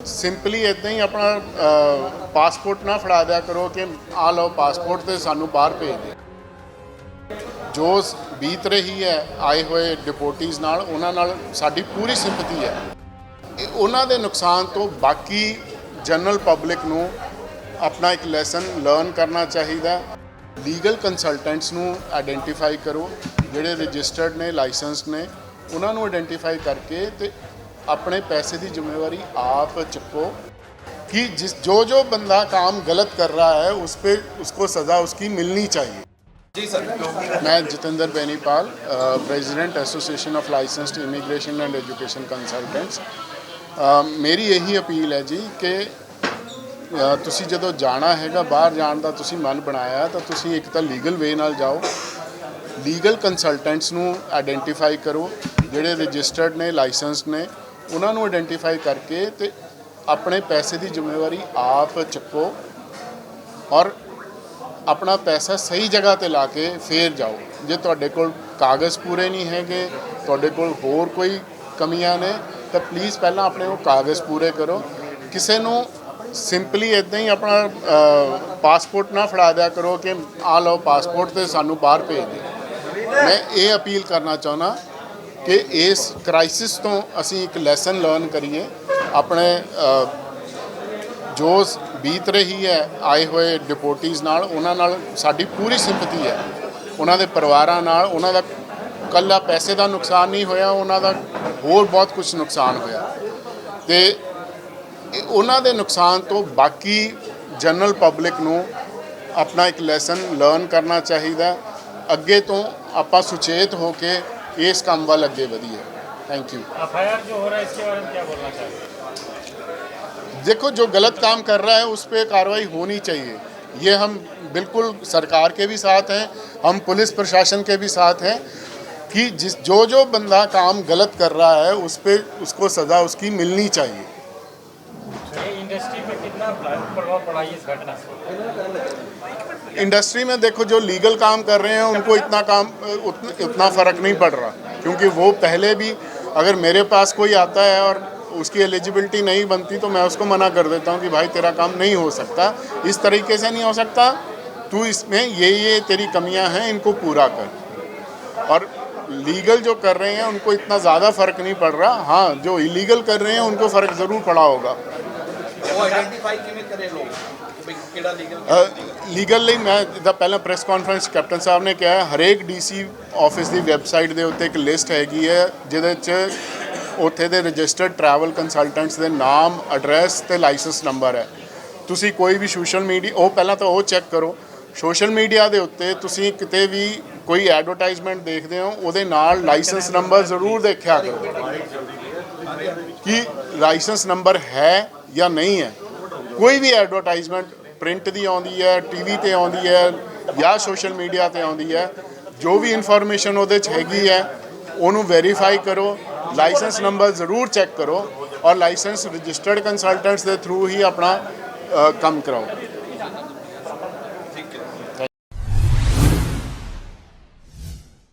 Simply ਇਦਾਂ ਹੀ ਆਪਣਾ passport ਨਾ ਫੜਾ ਦਿਆ ਕਰੋ ਕਿ ਆ ਲਓ ਪਾਸਪੋਰਟ ਤੇ ਸਾਨੂੰ ਬਾਹਰ ਭੇਜ ਦਿਓ। ਜੋ ਬੀਤ ਰਹੀ ਹੈ, ਆਏ ਹੋਏ ਡਿਪੋਰਟੀਜ਼ ਨਾਲ, ਉਹਨਾਂ ਨਾਲ ਸਾਡੀ ਪੂਰੀ ਸਿੰਪਤੀ ਹੈ। ਇਹ ਉਹਨਾਂ ਦੇ ਨੁਕਸਾਨ ਤੋਂ ਬਾਕੀ ਜਨਰਲ ਪਬਲਿਕ ਨੂੰ ਆਪਣਾ ਇੱਕ ਲੈਸਨ ਲਰਨ ਕਰਨਾ ਚਾਹੀਦਾ। ਲੀਗਲ ਕੰਸਲਟੈਂਟਸ ਨੂੰ ਆਇਡੈਂਟੀਫਾਈ ਕਰੋ, ਜਿਹੜੇ ਰਜਿਸਟਰਡ ਨੇ ਲਾਇਸੈਂਸਡ ਨੇ, ਉਹਨਾਂ ਨੂੰ ਆਇਡੈਂਟੀਫਾਈ ਕਰਕੇ ਤੇ ਆਪਣੇ ਪੈਸੇ ਦੀ ਜ਼ਿੰਮੇਵਾਰੀ ਆਪ ਚੁੱਕੋ कि जिस जो जो बंदा काम गलत कर रहा है उस पर उसको सज़ा उसकी मिलनी चाहिए ਜੀ ਸਰ मैं Jitendra Benipal president association of licensed immigration and education consultants ਮੇਰੀ ਇਹੀ ਅਪੀਲ ਹੈ ਜੀ ਕਿ ਅ, ਤੁਸੀਂ ਜਦੋਂ ਜਾਣਾ ਹੈਗਾ ਬਾਹਰ ਜਾਣ ਦਾ ਤੁਸੀਂ ਮਨ ਬਣਾਇਆ ਤਾਂ ਤੁਸੀਂ ਇੱਕ ਤਾਂ ਲੀਗਲ ਵੇ ਨਾਲ ਜਾਓ ਲੀਗਲ ਕੰਸਲਟੈਂਟਸ ਨੂੰ ਆਇਡੈਂਟੀਫਾਈ ਕਰੋ ਜਿਹੜੇ ਰਜਿਸਟਰਡ ਨੇ ਲਾਇਸੈਂਸਡ ਨੇ ਉਹਨਾਂ ਨੂੰ ਆਇਡੈਂਟੀਫਾਈ ਕਰਕੇ ਤੇ ਆਪਣੇ ਪੈਸੇ ਦੀ ਜ਼ਿੰਮੇਵਾਰੀ ਆਪ ਚੱਕੋ ਔਰ ਆਪਣਾ ਪੈਸਾ ਸਹੀ ਜਗ੍ਹਾ ਤੇ ਲਾ ਕੇ ਫੇਰ ਜਾਓ। ਜੇ ਤੁਹਾਡੇ ਕੋਲ ਕਾਗਜ਼ ਪੂਰੇ ਨਹੀਂ ਹੈਗੇ, ਤੁਹਾਡੇ ਕੋਲ ਹੋਰ ਕੋਈ ਕਮੀਆਂ ਨੇ, ਤਾਂ ਪਲੀਜ਼ ਪਹਿਲਾਂ ਆਪਣੇ ਉਹ ਕਾਗਜ਼ ਪੂਰੇ ਕਰੋ। ਕਿਸੇ ਨੂੰ ਸਿੰਪਲੀ ਇਦਾਂ ਹੀ ਆਪਣਾ ਪਾਸਪੋਰਟ ਨਾ ਫੜਾ ਦਿਆ ਕਰੋ ਕਿ ਆ ਲਓ ਪਾਸਪੋਰਟ ਤੇ ਸਾਨੂੰ ਬਾਹਰ ਭੇਜ ਦਿਓ। ਮੈਂ ਇਹ ਅਪੀਲ ਕਰਨਾ ਚਾਹੁੰਦਾ ਕਿ ਇਸ ਕ੍ਰਾਈਸਿਸ ਤੋਂ ਅਸੀਂ ਇੱਕ ਲੈਸਨ ਲਰਨ ਕਰੀਏ। ਆਪਣੇ ਜੋ ਬੀਤ ਰਹੀ ਹੈ, ਆਏ ਹੋਏ ਡਿਪੋਰਟੀਜ਼ ਨਾਲ, ਉਹਨਾਂ ਨਾਲ ਸਾਡੀ ਪੂਰੀ ਸਿੰਪਥੀ ਹੈ। ਉਹਨਾਂ ਦੇ ਪਰਿਵਾਰਾਂ ਨਾਲ, ਉਹਨਾਂ ਦਾ ਕੱਲਾ ਪੈਸੇ ਦਾ ਨੁਕਸਾਨ ਨਹੀਂ ਹੋਇਆ, ਉਹਨਾਂ ਦਾ ਹੋਰ ਬਹੁਤ ਕੁਝ ਨੁਕਸਾਨ ਹੋਇਆ। ਤੇ ਉਹਨਾਂ ਦੇ ਨੁਕਸਾਨ ਤੋਂ ਬਾਕੀ ਜਨਰਲ ਪਬਲਿਕ ਨੂੰ ਆਪਣਾ ਇੱਕ ਲੈਸਨ ਲਰਨ ਕਰਨਾ ਚਾਹੀਦਾ। ਅੱਗੇ ਤੋਂ ਆਪਾਂ ਸੁਚੇਤ ਹੋ ਕੇ ये इसका वाल अगे वी है थैंक यू जो हो रहा है इसके बारे में क्या बोलना चाहिए देखो जो गलत काम कर रहा है उस पर कार्रवाई होनी चाहिए। ये हम बिल्कुल सरकार के भी साथ हैं हम पुलिस प्रशासन के भी साथ हैं कि जिस जो जो बंदा काम गलत कर रहा है उस पर उसको सज़ा उसकी मिलनी चाहिए। इंडस्ट्री में देखो जो लीगल काम कर रहे हैं उनको इतना काम उतना, उतना फ़र्क नहीं पड़ रहा। क्योंकि वो पहले भी अगर मेरे पास कोई आता है और उसकी एलिजिबिलिटी नहीं बनती तो मैं उसको मना कर देता हूँ कि भाई तेरा काम नहीं हो सकता। इस तरीके से नहीं हो सकता। तू इसमें ये ये तेरी कमियाँ हैं इनको पूरा कर। और लीगल जो कर रहे हैं उनको इतना ज़्यादा फ़र्क नहीं पड़ रहा। हाँ जो इलीगल कर रहे हैं उनको फ़र्क ज़रूर पड़ा होगा। ਉਹ ਆਇਡੈਂਟੀਫਾਈ ਕਿਵੇਂ ਕਰੇ ਲੋਕ? ਵੀ ਕਿਹੜਾ ਲੀਗਲ ਲੀਗਲ ਲਈ ਮੈਂ ਜਿੱਦਾਂ ਪਹਿਲਾਂ ਪ੍ਰੈਸ ਕਾਨਫਰੰਸ ਕੈਪਟਨ ਸਾਹਿਬ ਨੇ ਕਿਹਾ ਹਰੇਕ ਡੀਸੀ ਆਫਿਸ ਦੀ ਵੈਬਸਾਈਟ ਦੇ ਉੱਤੇ ਇੱਕ ਲਿਸਟ ਹੈਗੀ ਹੈ ਜਿਹਦੇ 'ਚ ਉੱਥੇ ਦੇ ਰਜਿਸਟਰਡ ਟਰੈਵਲ ਕੰਸਲਟੈਂਟਸ ਦੇ ਨਾਮ ਐਡਰੈਸ ਤੇ ਲਾਇਸੈਂਸ ਨੰਬਰ ਹੈ। ਤੁਸੀਂ ਕੋਈ ਵੀ ਸੋਸ਼ਲ ਮੀਡੀਆ ਉਹ ਪਹਿਲਾਂ ਤਾਂ ਉਹ ਚੈੱਕ ਕਰੋ। ਸੋਸ਼ਲ ਮੀਡੀਆ ਦੇ ਉੱਤੇ ਤੁਸੀਂ ਕਿਤੇ ਵੀ ਕੋਈ ਐਡਵਰਟਾਈਜ਼ਮੈਂਟ ਦੇਖਦੇ ਹੋ ਉਹਦੇ ਨਾਲ ਲਾਇਸੈਂਸ ਨੰਬਰ ਜ਼ਰੂਰ ਦੇਖਿਆ ਕਰੋ। ਕਿ ਲਾਇਸੈਂਸ ਨੰਬਰ ਹੈ ਜਾਂ ਨਹੀਂ ਹੈ। ਕੋਈ ਵੀ ਐਡਵਰਟਾਈਜ਼ਮੈਂਟ ਪ੍ਰਿੰਟ ਦੀ ਆਉਂਦੀ ਹੈ ਟੀਵੀ ਤੇ ਆਉਂਦੀ ਹੈ ਜਾਂ ਸੋਸ਼ਲ ਮੀਡੀਆ ਤੇ ਆਉਂਦੀ ਹੈ, ਜੋ ਵੀ ਇਨਫੋਰਮੇਸ਼ਨ ਉਹਦੇ 'ਚ ਹੈਗੀ ਹੈ, ਉਹਨੂੰ ਵੈਰੀਫਾਈ ਕਰੋ, ਲਾਇਸੈਂਸ ਨੰਬਰ ਜ਼ਰੂਰ ਚੈੱਕ ਕਰੋ ਔਰ ਲਾਇਸੈਂਸ ਰਜਿਸਟਰਡ ਕੰਸਲਟੈਂਟਸ ਦੇ ਥਰੂ ਹੀ ਆਪਣਾ ਕੰਮ ਕਰਾਓ।